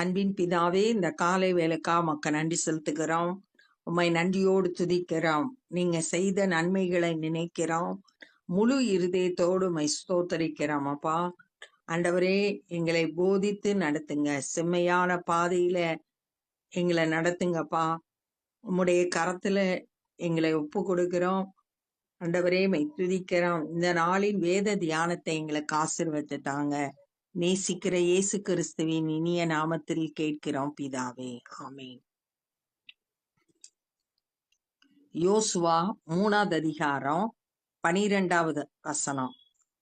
அன்பின் பிதாவே இந்த காலை வேலைக்கா மக்க நன்றி செலுத்துகிறோம். உம்மை நன்றியோடு துதிக்கிறோம். நீங்க செய்த நன்மைகளை நினைக்கிறோம். முழு இருதயத்தோடு உம்மை ஸ்தோத்தரிக்கிறோம் அப்பா. ஆண்டவரே எங்களை போதித்து நடத்துங்க. செம்மையான பாதையில எங்களை நடத்துங்கப்பா உம்முடைய கரத்துல எங்களை ஒப்பு கொடுக்கிறோம் ஆண்டவரே மை துதிக்கிறோம். இந்த நாளின் வேத தியானத்தை எங்களுக்கு ஆசிர்வதித்தாங்க நேசிக்கிற இயேசு கிறிஸ்துவின் இனிய நாமத்தில் கேட்கிறோம் பிதாவே. ஆமேன். யோசுவா மூணாவது அதிகாரம் பனிரெண்டாவது வசனம்.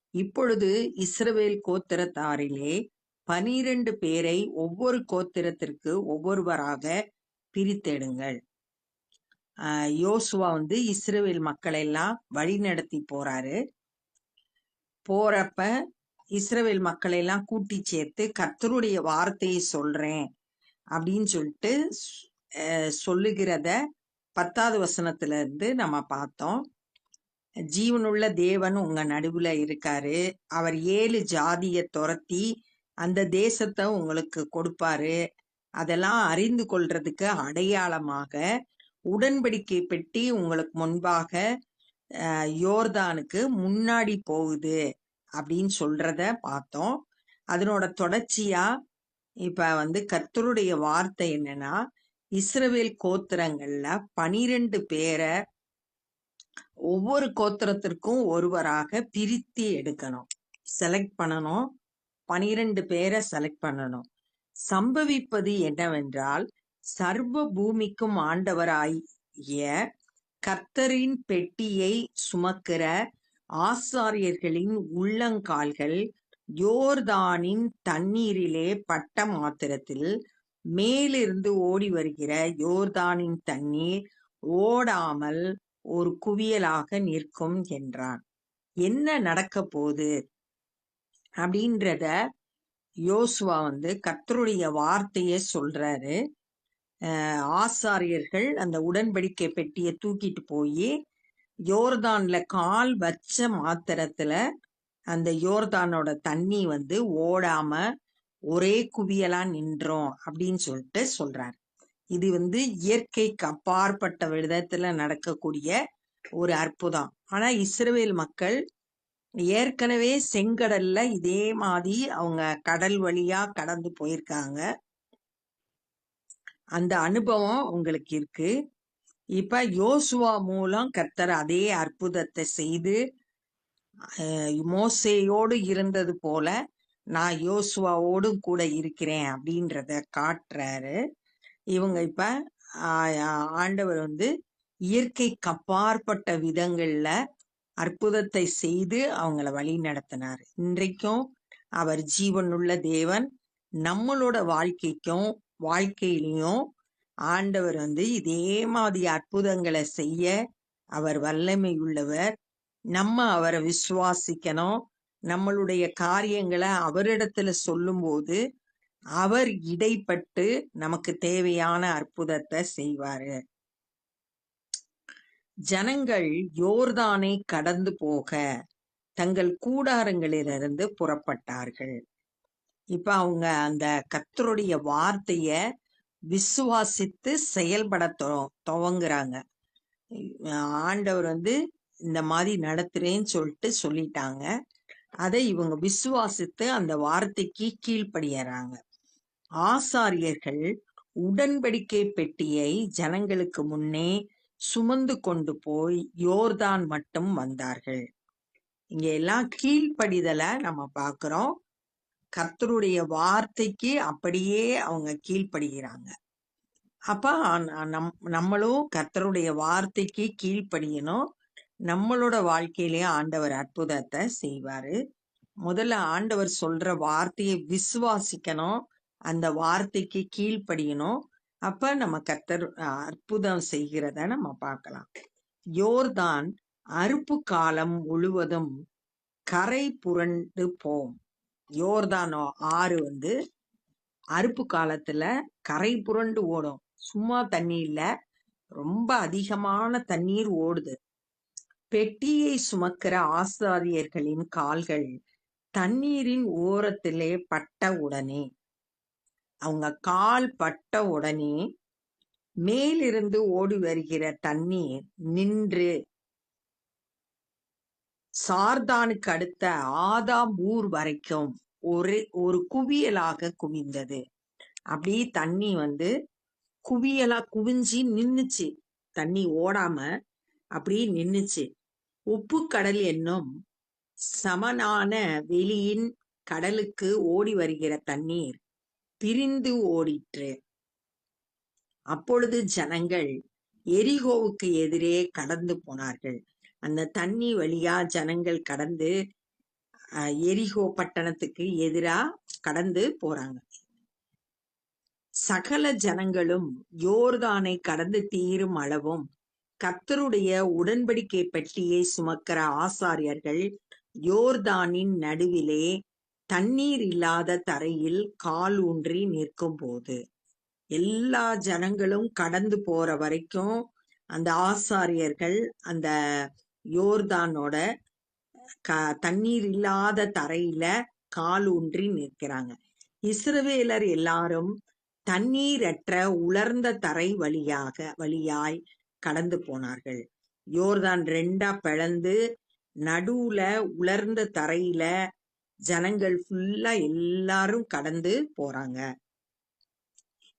இப்பொழுது இஸ்ரவேல் கோத்திரத்தாரிலே பனிரெண்டு பேரை ஒவ்வொரு கோத்திரத்திற்கு ஒவ்வொருவராக பிரித்தெடுங்கள். ஆஹ் யோசுவா வந்து இஸ்ரவேல் மக்களை எல்லாம் வழி நடத்தி போறாரு. போறப்ப இஸ்ரவேல் மக்களை எல்லாம் கூட்டி சேர்த்து கர்த்தருடைய வார்த்தையை சொல்றேன் அப்படின்னு சொல்லிட்டு சொல்லுகிறத பத்தாவது வசனத்துல இருந்து நம்ம பார்த்தோம். ஜீவனுள்ள தேவன் உங்க நடுவுல இருக்காரு. அவர் ஏழு ஜாதிய துரத்தி அந்த தேசத்தை உங்களுக்கு கொடுப்பாரு. அதெல்லாம் அறிந்து கொள்றதுக்கு அடையாளமாக உடன்படிக்கை பெட்டி உங்களுக்கு முன்பாக யோர்தானுக்கு முன்னாடி போகுது. அப்படின்னு சொல்றத பார்த்தோம். அதனோட தொடர்ச்சியா இப்ப வந்து கர்த்தருடைய வார்த்தை என்னன்னா இஸ்ரவேல் கோத்திரங்கள்ல பனிரெண்டு பேரை ஒவ்வொரு கோத்திரத்திற்கும் ஒருவராக பிரித்து எடுக்கணும். செலக்ட் பண்ணணும். பனிரெண்டு பேரை செலக்ட் பண்ணணும். சம்பவிப்பது என்னவென்றால் சர்வ பூமிக்கும் ஆண்டவராகிய கர்த்தரின் பெட்டியை சுமக்கிற ஆசாரியர்களின் உள்ளங்கால்கள் யோர்தானின் தண்ணீரிலே பட்ட மாத்திரத்தில் மேலிருந்து ஓடி வருகிற யோர்தானின் தண்ணீர் ஓடாமல் ஒரு குவியலாக நிற்கும் என்றான். என்ன நடக்க போகுது? அப்படின்றத யோசுவா வந்து கத்தருடைய வார்த்தையை சொல்றாரு. ஆசாரியர்கள் அந்த உடன்படிக்கை பெட்டியை தூக்கிட்டு போய் யோர்தான்ல கால் வச்ச மாத்திரத்துல அந்த யோர்தானோட தண்ணி வந்து ஓடாம ஒரே குவியலா நின்றோம் அப்படின்னு சொல்லிட்டு சொல்றாரு. இது வந்து இயற்கைக்கு அப்பாற்பட்ட விதத்துல நடக்கக்கூடிய ஒரு அற்புதம். ஆனா இஸ்ரேல் மக்கள் ஏற்கனவே செங்கடல்ல இதே மாதிரி அவங்க கடல் வழியா கடந்து போயிருக்காங்க. அந்த அனுபவம் உங்களுக்கு இருக்கு. இப்ப யோசுவா மூலம் கர்த்தர் அதே அற்புதத்தை செய்து மோசையோடு மோசேயோடு இருந்தது போல நான் யோசுவாவோடும் கூட இருக்கிறேன் அப்படின்றத காட்டுறாரு. இவங்க இப்ப ஆண்டவர் வந்து இயற்கைக்கு அப்பாற்பட்ட விதங்கள்ல அற்புதத்தை செய்து அவங்கள வழி நடத்தினார். இன்றைக்கும் அவர் ஜீவனுள்ள தேவன் நம்மளோட வாழ்க்கைக்கும் வாழ்க்கையிலையும் ஆண்டவர் வந்து இதே மாதிரி அற்புதங்களை செய்ய அவர் வல்லமை உள்ளவர். நம்ம அவரை விசுவாசிக்கணும். நம்மளுடைய காரியங்களை அவரிடத்துல சொல்லும்போது அவர் இடைப்பட்டு நமக்கு தேவையான அற்புதத்தை செய்வாரு. ஜனங்கள் யோர்தானை கடந்து போக தங்கள் கூடாரங்களிலிருந்து புறப்பட்டார்கள். இப்ப அவங்க அந்த கத்தருடைய வார்த்தைய விசுவாசித்து செயல்பட துவங்குறாங்க. ஆண்டவர் வந்து இந்த மாதிரி நடத்துறேன்னு சொல்லிட்டு சொல்லிட்டாங்க. அதை இவங்க விசுவாசித்து அந்த வார்த்தைக்கு கீழ்ப்படியறாங்க. ஆசாரியர்கள் உடன்படிக்கை பெட்டியை ஜனங்களுக்கு முன்னே சுமந்து கொண்டு போய் யோர்தான் மட்டும் வந்தார்கள். இங்க எல்லாம் கீழ்ப்படிதலை நம்ம பார்க்கிறோம். கர்த்தருடைய வார்த்தைக்கு அப்படியே அவங்க கீழ்ப்படுகிறாங்க. அப்ப நம் நம்மளும் கர்த்தருடைய வார்த்தைக்கு கீழ்ப்படியணும். நம்மளோட வாழ்க்கையிலேயே ஆண்டவர் அற்புதத்தை செய்வாரு. முதல்ல ஆண்டவர் சொல்ற வார்த்தையை விசுவாசிக்கணும். அந்த வார்த்தைக்கு கீழ்ப்படியணும். அப்ப நம்ம கர்த்தர் அற்புதம் செய்கிறத நம்ம பார்க்கலாம். யோர்தான் அறுப்பு காலம் முழுவதும் கரை புரண்டு போம். யோர்தானோ ஆறு வந்து அறுப்பு காலத்துல கரை புரண்டு ஓடும். சும்மா தண்ணி இல்ல. ரொம்ப அதிகமான தண்ணீர் ஓடுது. பெட்டியை சுமக்கிற ஆசாரியர்களின் கால்கள் தண்ணீரின் ஓரத்திலே பட்ட உடனே அவங்க கால் பட்ட உடனே மேலிருந்து ஓடி வருகிற தண்ணீர் நின்று சார்தானுக்கு அடுத்த ஆதாம் ஊர் வரைக்கும் ஒரு ஒரு குவியலாக குவிந்தது. அப்படி தண்ணி வந்து குவியலா குவிஞ்சு நின்னுச்சு. தண்ணி ஓடாம அப்படி நின்னுச்சு. உப்பு கடல் என்னும் சமனான வெளியின் கடலுக்கு ஓடி வருகிற தண்ணீர் பிரிந்து ஓடிற்று. அப்பொழுது ஜனங்கள் எரிகோவுக்கு எதிரே கடந்து போனார்கள். அந்த தண்ணி வழியா ஜனங்கள் கடந்து அஹ், எரிகோ பட்டணத்துக்கு எதிரா கடந்து போறாங்க. சகல ஜனங்களும் யோர்தானை கடந்து தீரும் அளவும் கர்த்தருடைய உடன்படிக்கை பெட்டியை சுமக்கிற ஆசாரியர்கள் யோர்தானின் நடுவிலே தண்ணீர் இல்லாத தரையில் கால் ஊன்றி நிற்கும் போது எல்லா ஜனங்களும் கடந்து போற வரைக்கும் அந்த ஆசாரியர்கள் அந்த யோர்தானோட க தண்ணீர் இல்லாத தரையில கால் ஊன்றி நிற்கிறாங்க. இஸ்ரவேலர் எல்லாரும் தண்ணீரற்ற உலர்ந்த தரை வழியாக வழியாய் கடந்து போனார்கள். யோர்தான் ரெண்டா பிளந்து நடுவுல உலர்ந்த தரையில ஜனங்கள் ஃபுல்லா எல்லாரும் கடந்து போறாங்க.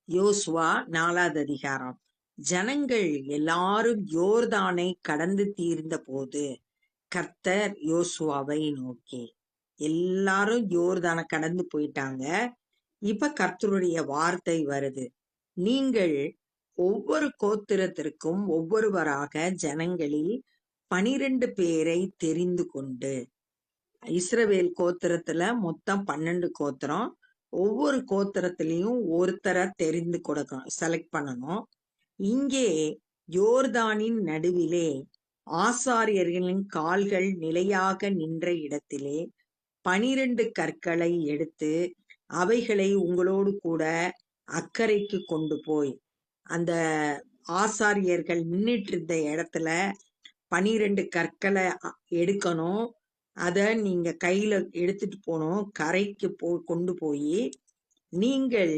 யோசுவா நாலாவது அதிகாரம். ஜனங்கள் எல்லாரும் யோர்தானை கடந்து தீர்ந்த போது கர்த்தர் யோசுவாவை நோக்கி எல்லாரும் யோர்தானை கடந்து போயிட்டாங்க. இப்ப கர்த்தருடைய வார்த்தை வருது. நீங்கள் ஒவ்வொரு கோத்திரத்திற்கும் ஒவ்வொருவராக ஜனங்களில் பனிரெண்டு பேரை தெரிந்து கொண்டு இஸ்ரவேல் கோத்திரத்துல மொத்தம் பன்னெண்டு கோத்திரம் ஒவ்வொரு கோத்திரத்திலையும் ஒருத்தரை தெரிந்து கொடுக்கணும் செலக்ட் பண்ணணும். இங்கே யோர்தானின் நடுவிலே ஆசாரியர்களின் கால்கள் நிலையாக நின்ற இடத்திலே பனிரெண்டு கற்களை எடுத்து அவைகளை உங்களோடு கூட அக்கறைக்கு கொண்டு போய் அந்த ஆசாரியர்கள் நின்றுட்டு இருந்த இடத்துல பனிரெண்டு கற்களை அ- எடுக்கணும். அதை நீங்க கையில எடுத்துட்டு போகணும் கரைக்கு போ கொண்டு போய் நீங்கள்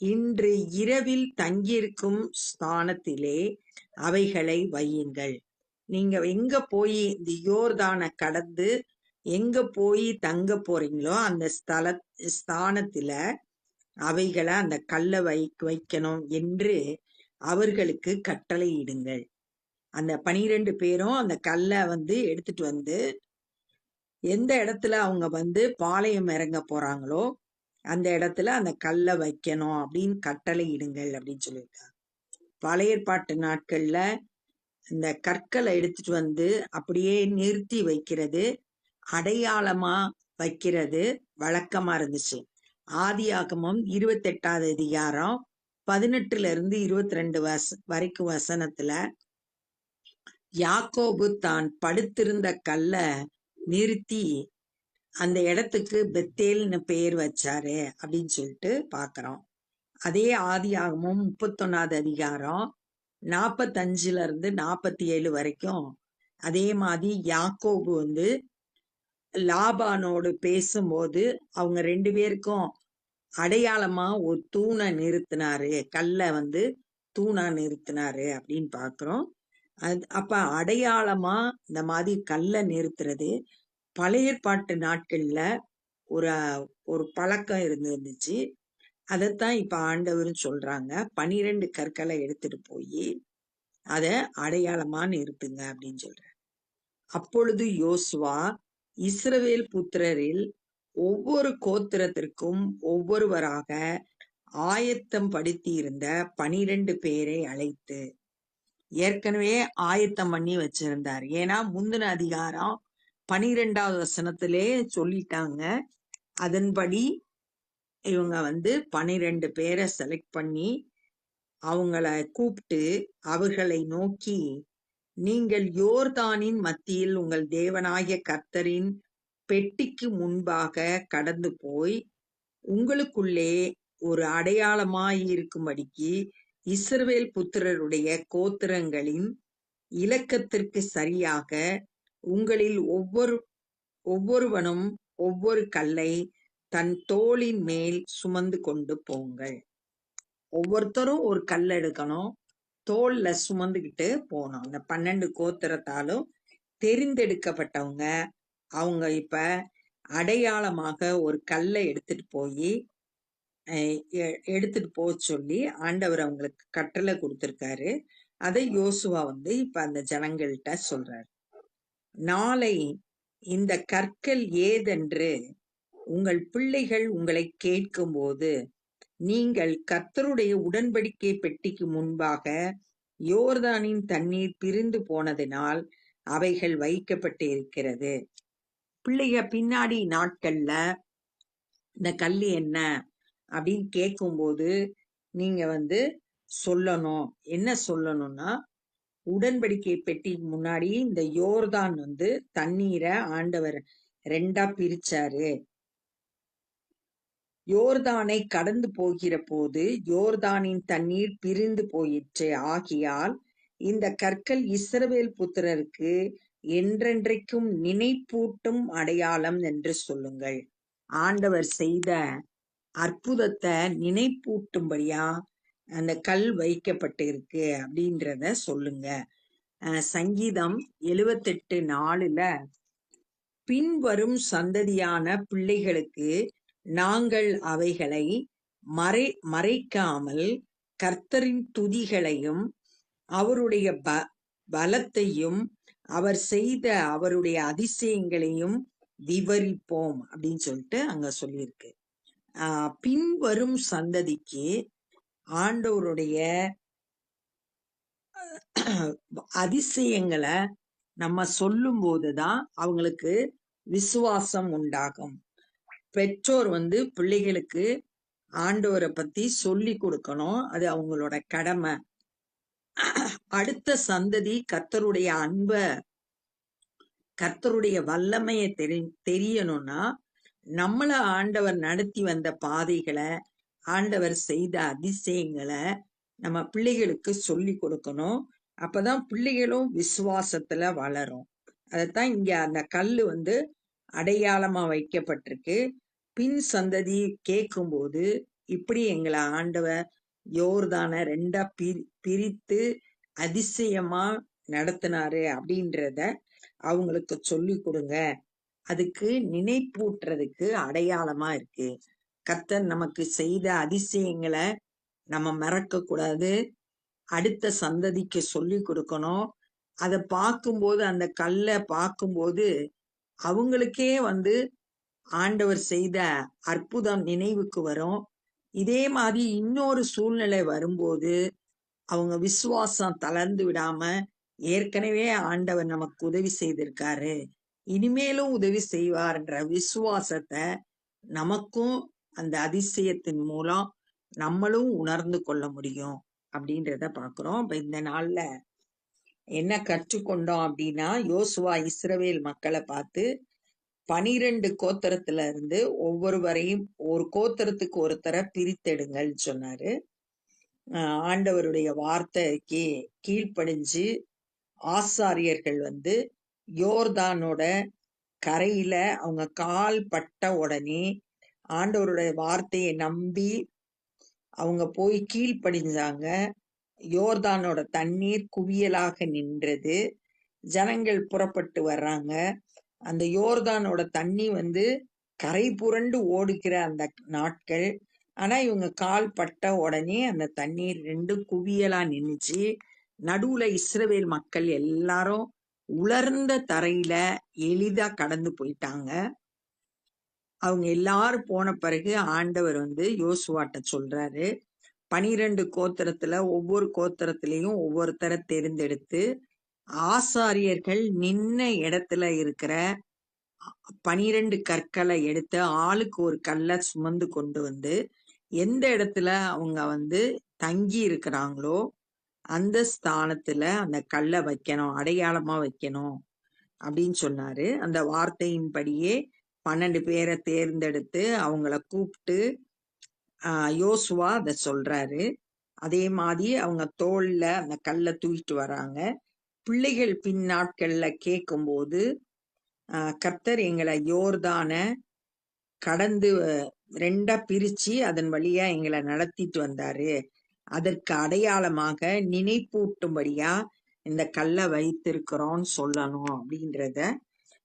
இன்று இரவில் தங்கியிருக்கும் ஸ்தானத்திலே அவைகளை வையுங்கள். நீங்க எங்க போய் இந்த யோர்தான கடந்து எங்க போய் தங்க போறீங்களோ அந்த ஸ்தல ஸ்தானத்துல அவைகளை அந்த கல்லை வை வைக்கணும் என்று அவர்களுக்கு கட்டளையிடுங்கள். அந்த பனிரெண்டு பேரும் அந்த கல்லை வந்து எடுத்துட்டு வந்து எந்த இடத்துல அவங்க வந்து பாளையம் இறங்க போறாங்களோ அந்த இடத்துல அந்த கல்லை வைக்கணும் அப்படின்னு கட்டளையிடுங்கள் அப்படின்னு சொல்லியிருக்காங்க. பழைய ஏற்பாட்டு நாட்கள்ல இந்த கற்களை எடுத்துட்டு வந்து அப்படியே நிறுத்தி வைக்கிறது அடையாளமா வைக்கிறது வழக்கமா இருந்துச்சு. ஆதியாகமம் இருபத்தெட்டாவது அதிகாரம் பதினெட்டுல இருந்து இருபத்தி ரெண்டு வச வரைக்கும் வசனத்துல யாக்கோபு தான் படுத்திருந்த கல்ல நிறுத்தி அந்த இடத்துக்கு பெத்தேல்னு பெயர் வச்சாரு அப்படின்னு சொல்லிட்டு பாக்குறோம். அதே ஆதியாகமும் முப்பத்தொன்னாவது அதிகாரம் நாப்பத்தஞ்சுல இருந்து நாப்பத்தி ஏழு வரைக்கும் அதே மாதிரி யாக்கோபு வந்து லாபானோடு பேசும்போது அவங்க ரெண்டு பேருக்கும் அடையாளமா ஒரு தூணை நிறுத்தினாரு கல்லை வந்து தூணா நிறுத்தினாரு அப்படின்னு பாக்குறோம். அது அப்ப அடையாளமா இந்த மாதிரி கல்லை நிறுத்துறது பழைய ஏற்பாட்டு நாட்கள்ல ஒரு ஒரு பழக்கம் இருந்துச்சு அதைத்தான் இப்ப ஆண்டவரும் சொல்றாங்க பனிரெண்டு கற்களை எடுத்துட்டு போய் அத அடையாளமாக நிறுத்துங்க அப்படின்னு சொல்கிறார் அப்பொழுது யோசுவா இஸ்ரவேல் புத்திரரில் ஒவ்வொரு கோத்திரத்திற்கும் ஒவ்வொருவராக ஆயத்தம் படுத்தி இருந்த பனிரெண்டு பேரை அழைத்து ஏற்கனவே ஆயத்தம் பண்ணி வச்சிருந்தார். ஏன்னா முந்தின அதிகாரம் பனிரெண்டாவது வசனத்திலே சொல்லிட்டாங்க. அதன்படி இவங்க வந்து பனிரெண்டு பேரை செலக்ட் பண்ணி அவங்கள கூப்பிட்டு அவர்களை நோக்கி நீங்கள் யோர்தானின் மத்தியில் உங்கள் தேவனாகிய கர்த்தரின் பெட்டிக்கு முன்பாக கடந்து போய் உங்களுக்குள்ளே ஒரு அடையாளமாய் இருக்கும்படிக்கு இஸ்ரவேல் புத்திரருடைய கோத்திரங்களின் இலக்கத்திற்கு சரியாக உங்களில் ஒவ்வொரு ஒவ்வொருவனும் ஒவ்வொரு கல்லை தன் தோளின் மேல் சுமந்து கொண்டு போங்கள். ஒவ்வொருத்தரும் ஒரு கல் எடுக்கணும். தோல்ல சுமந்துகிட்டு போனோம் அந்த பன்னெண்டு கோத்திரத்தாலும் தெரிந்தெடுக்கப்பட்டவங்க அவங்க இப்ப அடையாளமாக ஒரு கல்லை எடுத்துட்டு போய் எடுத்துட்டு போக சொல்லி ஆண்டவர் அவங்களுக்கு கட்டளை கொடுத்துருக்காரு. அதை யோசுவா வந்து இப்ப அந்த ஜனங்கள்கிட்ட சொல்றாரு. நாளை இந்த கற்கள் ஏதென்று உங்கள் பிள்ளைகள் உங்களை கேட்கும்போது நீங்கள் கர்த்தருடைய உடன்படிக்கை பெட்டிக்கு முன்பாக யோர்தானின் தண்ணீர் பிரிந்து போனதினால் அவைகள் வைக்கப்பட்டு இருக்கிறது பிள்ளைக பின்னாடி நாட்கள்ல இந்த கல் என்ன அப்படின்னு கேட்கும்போது நீங்க வந்து சொல்லணும். என்ன சொல்லணும்னா உடன்படிக்கை பெட்டி முன்னாடி இந்த யோர்தான் வந்து தண்ணீரை ஆண்டவர் ரெண்டா பிரிச்சாரு. யோர்தானை கடந்து போகிற போது யோர்தானின் தண்ணீர் பிரிந்து போயிற்று. ஆகியால் இந்த கற்கள் இஸ்ரவேல் புத்திரருக்கு என்றென்றைக்கும் நினைப்பூட்டும் அடையாளம் என்று சொல்லுங்கள். ஆண்டவர் செய்த அற்புதத்தை நினைப்பூட்டும்படியா அந்த கல் வைக்கப்பட்டு இருக்கு அப்படின்றத சொல்லுங்க. சங்கீதம் எழுவத்தெட்டு நாலுல பின்வரும் சந்ததியான பிள்ளைகளுக்கு நாங்கள் அவைகளை மறை மறைக்காமல் கர்த்தரின் துதிகளையும் அவருடைய ப பலத்தையும் அவர் செய்த அவருடைய அதிசயங்களையும் விவரிப்போம் அப்படின்னு சொல்லிட்டு அங்க சொல்லியிருக்கு. ஆஹ் பின்வரும் சந்ததிக்கு ஆண்டவருடைய அதிசயங்களை நம்ம சொல்லும் போதுதான் அவங்களுக்கு விசுவாசம் உண்டாகும். பெற்றோர் வந்து பிள்ளைகளுக்கு ஆண்டவரை பத்தி சொல்லி கொடுக்கணும். அது அவங்களோட கடமை. அடுத்த சந்ததி கர்த்தருடைய அன்ப கர்த்தருடைய வல்லமையை தெரி தெரியணும்னா நம்மள ஆண்டவர் நடத்தி வந்த பாதைகளை ஆண்டவர் செய்த அதிசயங்களை நம்ம பிள்ளைகளுக்கு சொல்லி கொடுக்கணும். அப்பதான் பிள்ளைகளும் விசுவாசத்துல வளரும். அதைத்தான் இங்க அந்த கல்லு வந்து அடையாளமா வைக்கப்பட்டிருக்கு. பின் சந்ததி கேட்கும்போது இப்படி எங்களை ஆண்டவர் யோர்தான ரெண்டா பிரி பிரித்து அதிசயமா நடத்தினாரு அப்படின்றத அவங்களுக்கு சொல்லி கொடுங்க. அதுக்கு நினைப்பூட்டுறதுக்கு அடையாளமா இருக்கு. கர்த்தர் நமக்கு செய்த அதிசயங்களை நம்ம மறக்க கூடாது. அடுத்த சந்ததிக்கு சொல்லி கொடுக்கணும். அதை பார்க்கும்போது அந்த கல்லை பார்க்கும்போது அவங்களுக்கே வந்து ஆண்டவர் செய்த அற்புதம் நினைவுக்கு வரும். இதே மாதிரி இன்னொரு சூழ்நிலை வரும்போது அவங்க விசுவாசம் தளர்ந்து விடாம ஏற்கனவே ஆண்டவர் நமக்கு உதவி செய்திருக்காரு. இனிமேலும் உதவி செய்வார்ன்ற விசுவாசத்தை நமக்கும் அந்த அதிசயத்தின் மூலம் நம்மளும் உணர்ந்து கொள்ள முடியும் அப்படின்றத பாக்குறோம். இப்ப இந்த நாள்ல என்ன கற்றுக்கொண்டோம் அப்படின்னா யோசுவா இஸ்ரவேல் மக்களை பார்த்து பனிரெண்டு கோத்தரத்துல இருந்து ஒவ்வொருவரையும் ஒரு கோத்திரத்துக்கு ஒருத்தரை பிரித்தெடுங்கள் சொன்னாரு. ஆண்டவருடைய வார்த்தைக்கு கீழ்ப்படிஞ்சு ஆசாரியர்கள் வந்து யோர்தானோட கரையில அவங்க கால் பட்ட உடனே ஆண்டவருடைய வார்த்தையை நம்பி அவங்க போய் கீழ்ப்படிஞ்சாங்க. யோர்தானோட தண்ணீர் குவியலாக நின்றது. ஜனங்கள் புறப்பட்டு வர்றாங்க. அந்த யோர்தானோட தண்ணி வந்து கரை புரண்டு ஓடுகிற அந்த நாட்கள். ஆனா இவங்க கால் பட்ட உடனே அந்த தண்ணீர் ரெண்டு குவியலா நின்றுச்சு நடுவுல இஸ்ரவேல் மக்கள் எல்லாரும் உலர்ந்த தரையில எளிதா கடந்து போயிட்டாங்க. அவங்க எல்லாரும் போன பிறகு ஆண்டவர் வந்து யோசுவாட்ட சொல்றாரு. பனிரெண்டு கோத்திரத்துல ஒவ்வொரு கோத்திரத்திலையும் ஒவ்வொருத்தரை தேர்ந்தெடுத்து ஆசாரியர்கள் நின்ன இடத்துல இருக்கிற பனிரெண்டு கற்களை எடுத்து ஆளுக்கு ஒரு கல்லை சுமந்து கொண்டு வந்து எந்த இடத்துல அவங்க வந்து தங்கி இருக்கிறாங்களோ அந்த ஸ்தானத்துல அந்த கல்லை வைக்கணும் அடையாளமா வைக்கணும் அப்படின்னு சொன்னாரு. அந்த வார்த்தையின்படியே பன்னெண்டு பேரை தேர்ந்தெடுத்து அவங்கள கூப்பிட்டு யோசுவா அதை சொல்றாரு. அதே மாதிரி அவங்க தோல்ல அந்த கல்லை தூக்கிட்டு வராங்க. பிள்ளைகள் பின் நாட்கள்ல கேட்கும்போது கர்த்தர் எங்களை யோர்தான கடந்து ரெண்டா பிரிச்சு அதன் வழியா எங்களை நடத்திட்டு வந்தாரு. அதற்கு அடையாளமாக நினைப்பூட்டும்படியா இந்த கல்லை வைத்திருக்கிறோம்னு சொல்லணும் அப்படின்றத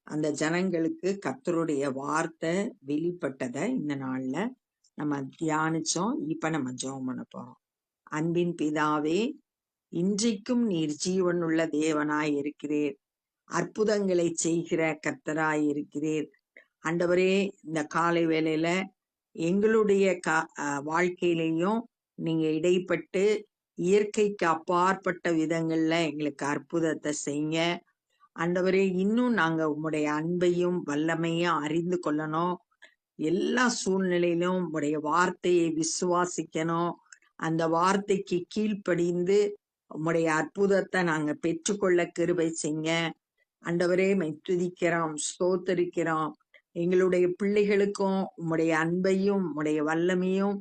அந்த ஜனங்களுக்கு கர்த்தருடைய வார்த்தை வெளிப்பட்டதை இந்த நாள்ல நம்ம தியானிச்சோம். இப்ப நம்ம ஜெபம் பண்ண போறோம். அன்பின் பிதாவே இன்றைக்கும் நீர் ஜீவனுள்ள தேவனாய் இருக்கிறீர். அற்புதங்களை செய்கிற கர்த்தராய் இருக்கிறீர். ஆண்டவரே இந்த காலை வேளையில எங்களுடைய கா வாழ்க்கையிலையும் நீங்க இடைப்பட்டு இயற்கைக்கு அப்பாற்பட்ட விதங்கள்ல எங்களுக்கு அற்புதத்தை செய்ய ஆண்டவரே இன்னும் நாங்க உம்முடைய அன்பையும் வல்லமையும் அறிந்து கொள்ளணும். எல்லா சூழ்நிலையிலும் உம்முடைய வார்த்தையை விசுவாசிக்கணும். அந்த வார்த்தைக்கு கீழ்ப்படிந்து உம்முடைய அற்புதத்தை நாங்க பெற்றுக்கொள்ள கிருபை செய்ய ஆண்டவரே மெத்துதிக்கிறோம் ஸ்தோத்தரிக்கிறோம். எங்களுடைய பிள்ளைகளுக்கும் உம்முடைய அன்பையும் உம்முடைய வல்லமையும்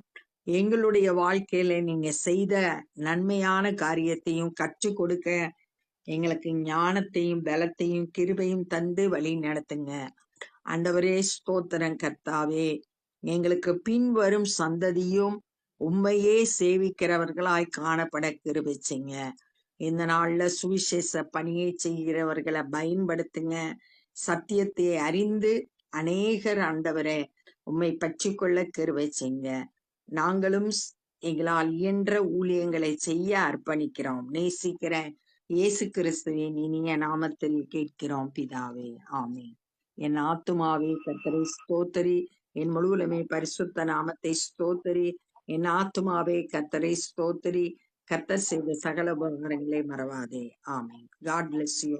எங்களுடைய வாழ்க்கையில நீங்க செய்த நன்மையான காரியத்தையும் கற்றுக் கொடுக்க எங்களுக்கு ஞானத்தையும் பலத்தையும் கிருபையும் தந்து வழி நடத்துங்க. ஆண்டவரே ஸ்தோத்திரம் கர்த்தாவே. எங்களுக்கு பின்வரும் சந்ததியும் உண்மையே சேவிக்கிறவர்களாய் காணப்பட கிருபிச்சிங்க இந்த நாள்ல சுவிசேஷ பணியை செய்கிறவர்களை பயன்படுத்துங்க. சத்தியத்தை அறிந்து அநேகர் ஆண்டவரை உண்மை பற்றி கொள்ள கருவை செய்யுங்க. நாங்களும் எங்களால் இயன்ற ஊழியங்களை செய்ய அர்ப்பணிக்கிறோம். நேசிக்கிறேன். இயேசு கிறிஸ்துவின் இனிய நாமத்தில் கேட்கிறோம் பிதாவே. ஆமே என் ஆத்துமாவே கர்த்தரை ஸ்தோத்தரி. என் முழுவலுமே பரிசுத்த நாமத்தை ஸ்தோத்தரி. என் ஆத்துமாவே கர்த்தரை ஸ்தோத்தரி. கர்த்தர் செய்த சகல உபகாரங்களை மறவாதே. ஆமே காட் பிளஸ் யூ